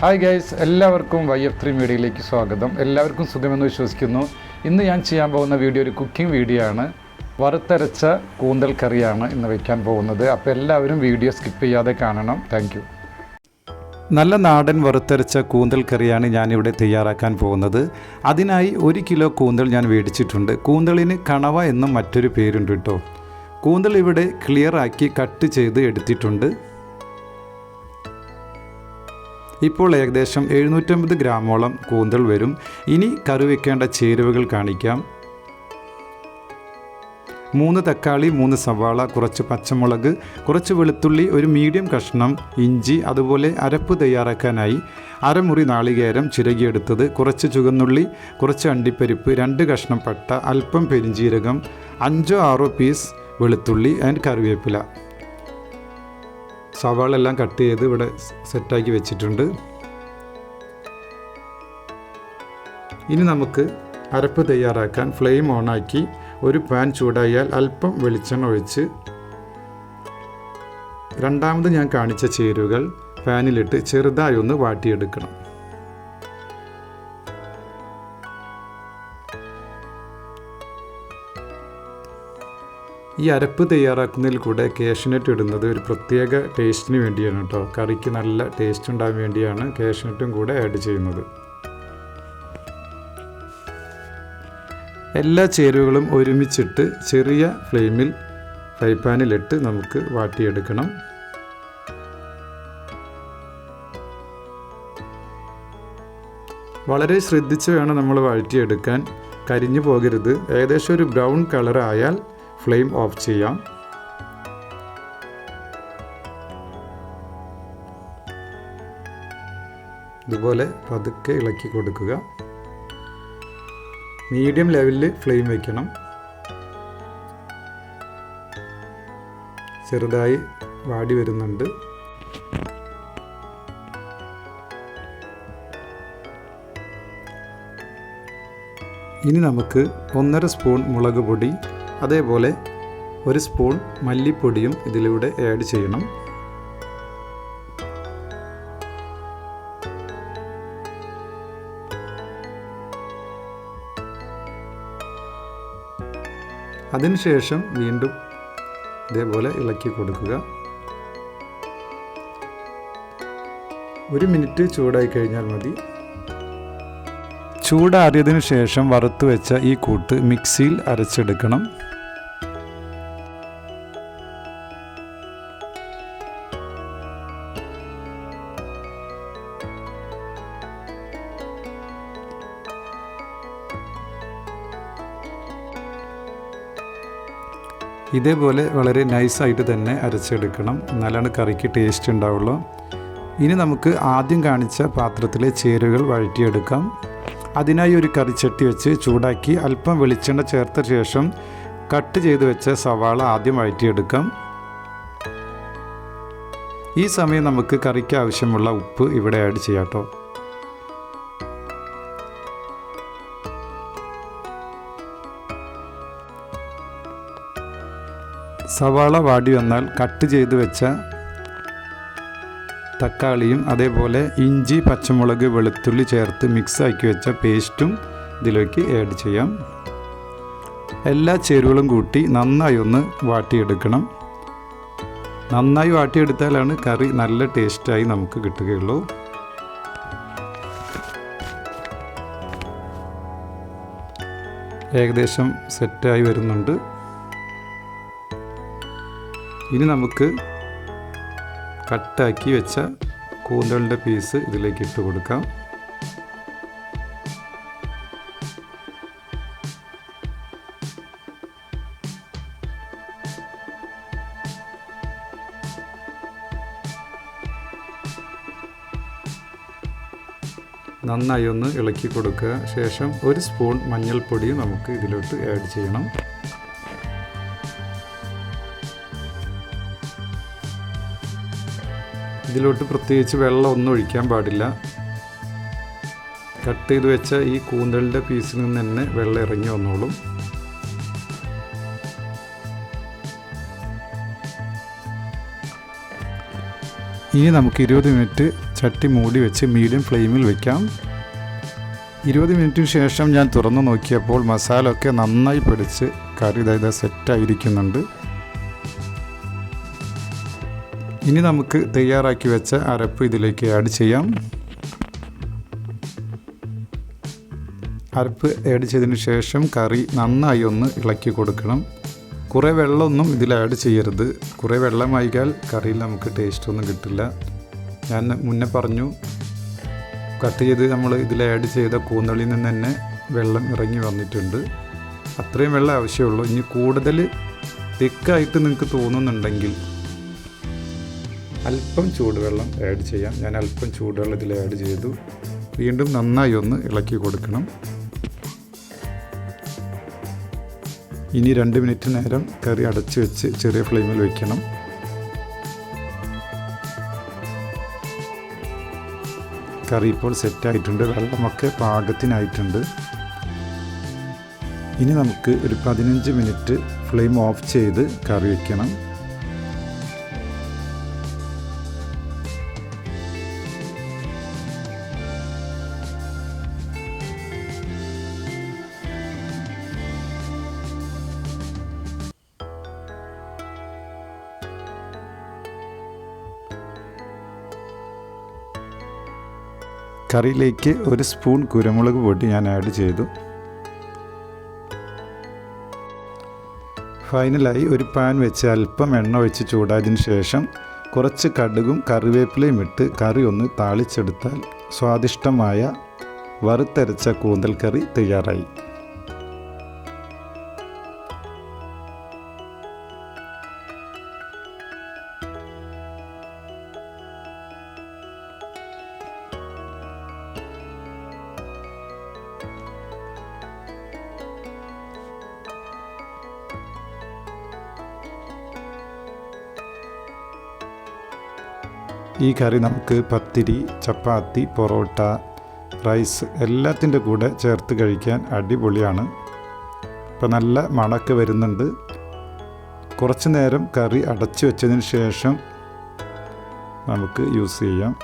Hi guys എല്ലാവർക്കും Y F three മീഡിയയിലേക്ക് സ്വാഗതം. എല്ലാവർക്കും സുഖമെന്ന് വിശ്വസിക്കുന്നു. ഇന്ന് ഞാൻ ചെയ്യാൻ പോകുന്ന വീഡിയോ ഒരു കുക്കിംഗ് വീഡിയോ ആണ്. വറുത്തരച്ച കൂന്തൽ കറിയാണ് ഇന്ന് വയ്ക്കാൻ പോകുന്നത്. അപ്പോൾ എല്ലാവരും വീഡിയോ സ്കിപ്പ് ചെയ്യാതെ കാണണം. താങ്ക് നല്ല നാടൻ വറുത്തരച്ച കൂന്തൽ കറിയാണ് ഞാനിവിടെ തയ്യാറാക്കാൻ പോകുന്നത്. അതിനായി ഒരു കിലോ കൂന്തൽ ഞാൻ മേടിച്ചിട്ടുണ്ട് കൂന്തളിന് കണവ എന്നും മറ്റൊരു പേരുണ്ട് കേട്ടോ. കൂന്തൽ ഇവിടെ ക്ലിയറാക്കി കട്ട് ചെയ്ത് എടുത്തിട്ടുണ്ട്. ഇപ്പോൾ ഏകദേശം എഴുന്നൂറ്റമ്പത് ഗ്രാമോളം കൂന്തൽ വരും. ഇനി കറി വെക്കേണ്ട ചേരുവകൾ കാണിക്കാം. മൂന്ന് തക്കാളി മൂന്ന് സവാള കുറച്ച് പച്ചമുളക് കുറച്ച് വെളുത്തുള്ളി ഒരു മീഡിയം കഷ്ണം ഇഞ്ചി അതുപോലെ അരപ്പ് തയ്യാറാക്കാനായി അരമുറി നാളികേരം ചിരകിയെടുത്തത് കുറച്ച് ചുവന്നുള്ളി കുറച്ച് അണ്ടിപ്പരിപ്പ് രണ്ട് കഷ്ണം പട്ട അല്പം പെരിഞ്ചീരകം അഞ്ചോ ആറോ പീസ് വെളുത്തുള്ളി ആൻഡ് കറിവേപ്പില. സവാള എല്ലാം കട്ട് ചെയ്ത് ഇവിടെ സെറ്റാക്കി വെച്ചിട്ടുണ്ട്. ഇനി നമുക്ക് അരപ്പ് തയ്യാറാക്കാൻ ഫ്ലെയിം ഓണാക്കി ഒരു പാൻ ചൂടായാൽ അല്പം വെളിച്ചെണ്ണ ഒഴിച്ച് രണ്ടാമത് ഞാൻ കാണിച്ച ചേരുവകൾ പാനിലിട്ട് ചെറുതായി ഒന്ന് വാട്ടിയെടുക്കണം. ഈ അരപ്പ് തയ്യാറാക്കുന്നതിൽ കൂടെ കാഷ്നട്ട് ഇടുന്നത് ഒരു പ്രത്യേക ടേസ്റ്റിന് വേണ്ടിയാണ് കേട്ടോ. കറിക്ക് നല്ല ടേസ്റ്റ് ഉണ്ടാകാൻ വേണ്ടിയാണ് കാഷ്നട്ടും കൂടെ ആഡ് ചെയ്യുന്നത്. എല്ലാ ചേരുവകളും ഒരുമിച്ചിട്ട് ചെറിയ ഫ്ലെയിമിൽ ഫ്രൈ പാനിലിട്ട് നമുക്ക് വാട്ടിയെടുക്കണം. വളരെ ശ്രദ്ധിച്ച് വേണം നമ്മൾ വഴറ്റിയെടുക്കാൻ കരിഞ്ഞു പോകരുത്. ഏകദേശം ഒരു ബ്രൗൺ കളറായാൽ ഫ്ലെയിം ഓഫ് ചെയ്യാം. ഇതുപോലെ പതുക്കെ ഇളക്കി കൊടുക്കുക. മീഡിയം ലെവലിൽ ഫ്ലെയിം വയ്ക്കണം ചെറുതായി വാടി വരുന്നുണ്ട്. ഇനി നമുക്ക് ഒന്നര സ്പൂൺ മുളക് പൊടി അതേപോലെ ഒരു സ്പൂൺ മല്ലിപ്പൊടിയും ഇതിലൂടെ ആഡ് ചെയ്യണം. അതിനുശേഷം വീണ്ടും ഇതേപോലെ ഇളക്കി കൊടുക്കുക. ഒരു മിനിറ്റ് ചൂടായി കഴിഞ്ഞാൽ മതി. ചൂടാറിയതിനു ശേഷം വറുത്തു വെച്ച ഈ കൂട്ട് മിക്സിയിൽ അരച്ചെടുക്കണം. ഇതേപോലെ വളരെ നൈസായിട്ട് തന്നെ അരച്ചെടുക്കണം. എന്നാലാണ് കറിക്ക് ടേസ്റ്റ് ഉണ്ടാവുള്ളൂ. ഇനി നമുക്ക് ആദ്യം കാണിച്ച പാത്രത്തിലെ ചേരുകൾ വഴറ്റിയെടുക്കാം. അതിനായി ഒരു കറിച്ചട്ടി വെച്ച് ചൂടാക്കി അല്പം വെളിച്ചെണ്ണ ചേർത്ത ശേഷം കട്ട് ചെയ്ത് വെച്ച സവാള ആദ്യം വഴറ്റിയെടുക്കാം. ഈ സമയം നമുക്ക് കറിക്ക് ആവശ്യമുള്ള ഉപ്പ് ഇവിടെ ആഡ് ചെയ്യാം കേട്ടോ സവാള വാടി വന്നാൽ കട്ട് ചെയ്ത് വെച്ച തക്കാളിയും അതേപോലെ ഇഞ്ചി പച്ചമുളക് വെളുത്തുള്ളി ചേർത്ത് മിക്സ് ആക്കി വെച്ച പേസ്റ്റും ഇതിലേക്ക് ആഡ് ചെയ്യാം. എല്ലാ ചേരുവകളും കൂട്ടി നന്നായി ഒന്ന് വാട്ടിയെടുക്കണം. നന്നായി വാട്ടിയെടുത്താലാണ് കറി നല്ല ടേസ്റ്റായി നമുക്ക് കിട്ടുകയുള്ളൂ. ഏകദേശം സെറ്റായി വരുന്നുണ്ട്. ഇനി നമുക്ക് കട്ടാക്കി വെച്ച കൂന്തളിന്റെ പീസ് ഇതിലേക്ക് ഇട്ട് കൊടുക്കാം. നന്നായി ഒന്ന് ഇളക്കി കൊടുക്കുക. ശേഷം ഒരു സ്പൂൺ മഞ്ഞൾപ്പൊടിയും നമുക്ക് ഇതിലോട്ട് ആഡ് ചെയ്യണം. ഇതിലോട്ട് പ്രത്യേകിച്ച് വെള്ളം ഒന്നും ഒഴിക്കാൻ പാടില്ല. കട്ട് ചെയ്ത് വെച്ച ഈ കൂന്തളിന്റെ പീസിൽ നിന്ന് തന്നെ വെള്ളം ഇറങ്ങി വന്നോളും. ഇനി നമുക്ക് ഇരുപത് മിനിറ്റ് ചട്ടി മൂടി വെച്ച് മീഡിയം ഫ്ലെയിമിൽ വെക്കാം. ഇരുപത് മിനിറ്റിന് ശേഷം ഞാൻ തുറന്നു നോക്കിയപ്പോൾ മസാല ഒക്കെ നന്നായി പിടിച്ച് കറി ഇതായത് സെറ്റായിരിക്കുന്നുണ്ട് ഇനി നമുക്ക് തയ്യാറാക്കി വെച്ച അരപ്പ് ഇതിലേക്ക് ആഡ് ചെയ്യാം. അരപ്പ് ആഡ് ചെയ്തതിന് ശേഷം കറി നന്നായി ഒന്ന് ഇളക്കി കൊടുക്കണം. കുറേ വെള്ളമൊന്നും ഇതിൽ ആഡ് ചെയ്യരുത്. കുറേ വെള്ളമായിക്കാൽ കറിയിൽ നമുക്ക് ടേസ്റ്റ് ഒന്നും കിട്ടില്ല. ഞാൻ മുന്നേ പറഞ്ഞു കട്ട് ചെയ്ത് നമ്മൾ ഇതിൽ ആഡ് ചെയ്ത കൂന്തളിൽ നിന്ന് തന്നെ വെള്ളം ഇറങ്ങി വന്നിട്ടുണ്ട്. അത്രയും വെള്ളം ആവശ്യമുള്ളൂ. ഇനി കൂടുതൽ തിക്കായിട്ട് നിങ്ങൾക്ക് തോന്നുന്നുണ്ടെങ്കിൽ അല്പം ചൂടുവെള്ളം ആഡ് ചെയ്യാം. ഞാൻ അല്പം ചൂടുവെള്ളം ഇതിൽ ആഡ് ചെയ്തു. വീണ്ടും നന്നായി ഒന്ന് ഇളക്കി കൊടുക്കണം. ഇനി രണ്ട് മിനിറ്റ് നേരം കറി അടച്ച് വെച്ച് ചെറിയ ഫ്ലെയിമിൽ വയ്ക്കണം കറി ഇപ്പോൾ സെറ്റായിട്ടുണ്ട് വെള്ളമൊക്കെ പാകത്തിനായിട്ടുണ്ട്. ഇനി നമുക്ക് ഒരു പതിനഞ്ച് മിനിറ്റ് ഫ്ലെയിം ഓഫ് ചെയ്ത് കറി വയ്ക്കണം കറിയിലേക്ക് ഒരു സ്പൂൺ കുരുമുളക് പൊടി ഞാൻ ആഡ് ചെയ്തു. ഫൈനലായി ഒരു പാൻ വെച്ച് അല്പം എണ്ണ ഒഴിച്ച് ചൂടായതിനു ശേഷം കുറച്ച് കടുകും കറിവേപ്പിലയും ഇട്ട് കറി ഒന്ന് താളിച്ചെടുത്താൽ സ്വാദിഷ്ടമായ വറുത്തരച്ച കൂന്തൽ കറി തയ്യാറായി. ഈ കറി നമുക്ക് പത്തിരി ചപ്പാത്തി പൊറോട്ട റൈസ് എല്ലാത്തിന്റെ കൂടെ ചേർത്ത് കഴിക്കാൻ അടിപൊളിയാണ്. ഇപ്പം നല്ല മണക്ക് വരുന്നുണ്ട്. കുറച്ച് നേരം കറി അടച്ചു വെച്ചതിന് ശേഷം നമുക്ക് യൂസ് ചെയ്യാം.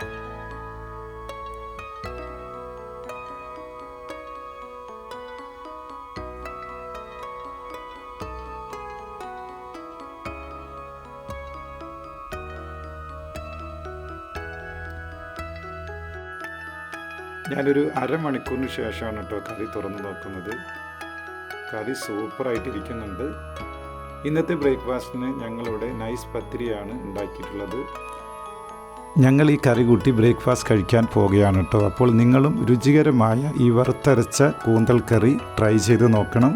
ഞാനൊരു അരമണിക്കൂറിന് ശേഷമാണ് കേട്ടോ കറി തുറന്ന് നോക്കുന്നത്. കറി സൂപ്പറായിട്ടിരിക്കുന്നുണ്ട്. ഇന്നത്തെ ബ്രേക്ക്ഫാസ്റ്റിന് ഞങ്ങളിവിടെ നൈസ് പത്തിരിയാണ് ഉണ്ടാക്കിയിട്ടുള്ളത്. ഞങ്ങൾ ഈ കറി കൂട്ടി ബ്രേക്ക്ഫാസ്റ്റ് കഴിക്കാൻ പോവുകയാണ് കേട്ടോ. അപ്പോൾ നിങ്ങളും രുചികരമായ ഈ വറുത്തരച്ച കൂന്തൽ കറി ട്രൈ ചെയ്ത് നോക്കണം.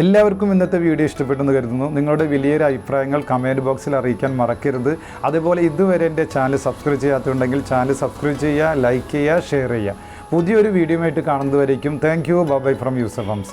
എല്ലാവർക്കും ഇന്നത്തെ വീഡിയോ ഇഷ്ടപ്പെട്ടെന്ന് കരുതുന്നു. നിങ്ങളുടെ വലിയൊരു അഭിപ്രായങ്ങൾ കമന്റ് ബോക്സിൽ അറിയിക്കാൻ മറക്കരുത്. അതുപോലെ ഇതുവരെ എന്റെ ചാനൽ സബ്സ്ക്രൈബ് ചെയ്യാത്തതുണ്ടെങ്കിൽ ചാനൽ സബ്സ്ക്രൈബ് ചെയ്യുക ലൈക്ക് ചെയ്യുക ഷെയർ ചെയ്യുക. പുതിയൊരു വീഡിയോ ആയിട്ട് കാണുന്നതുവരേക്കും. Thank you bye from Yusuf Hamza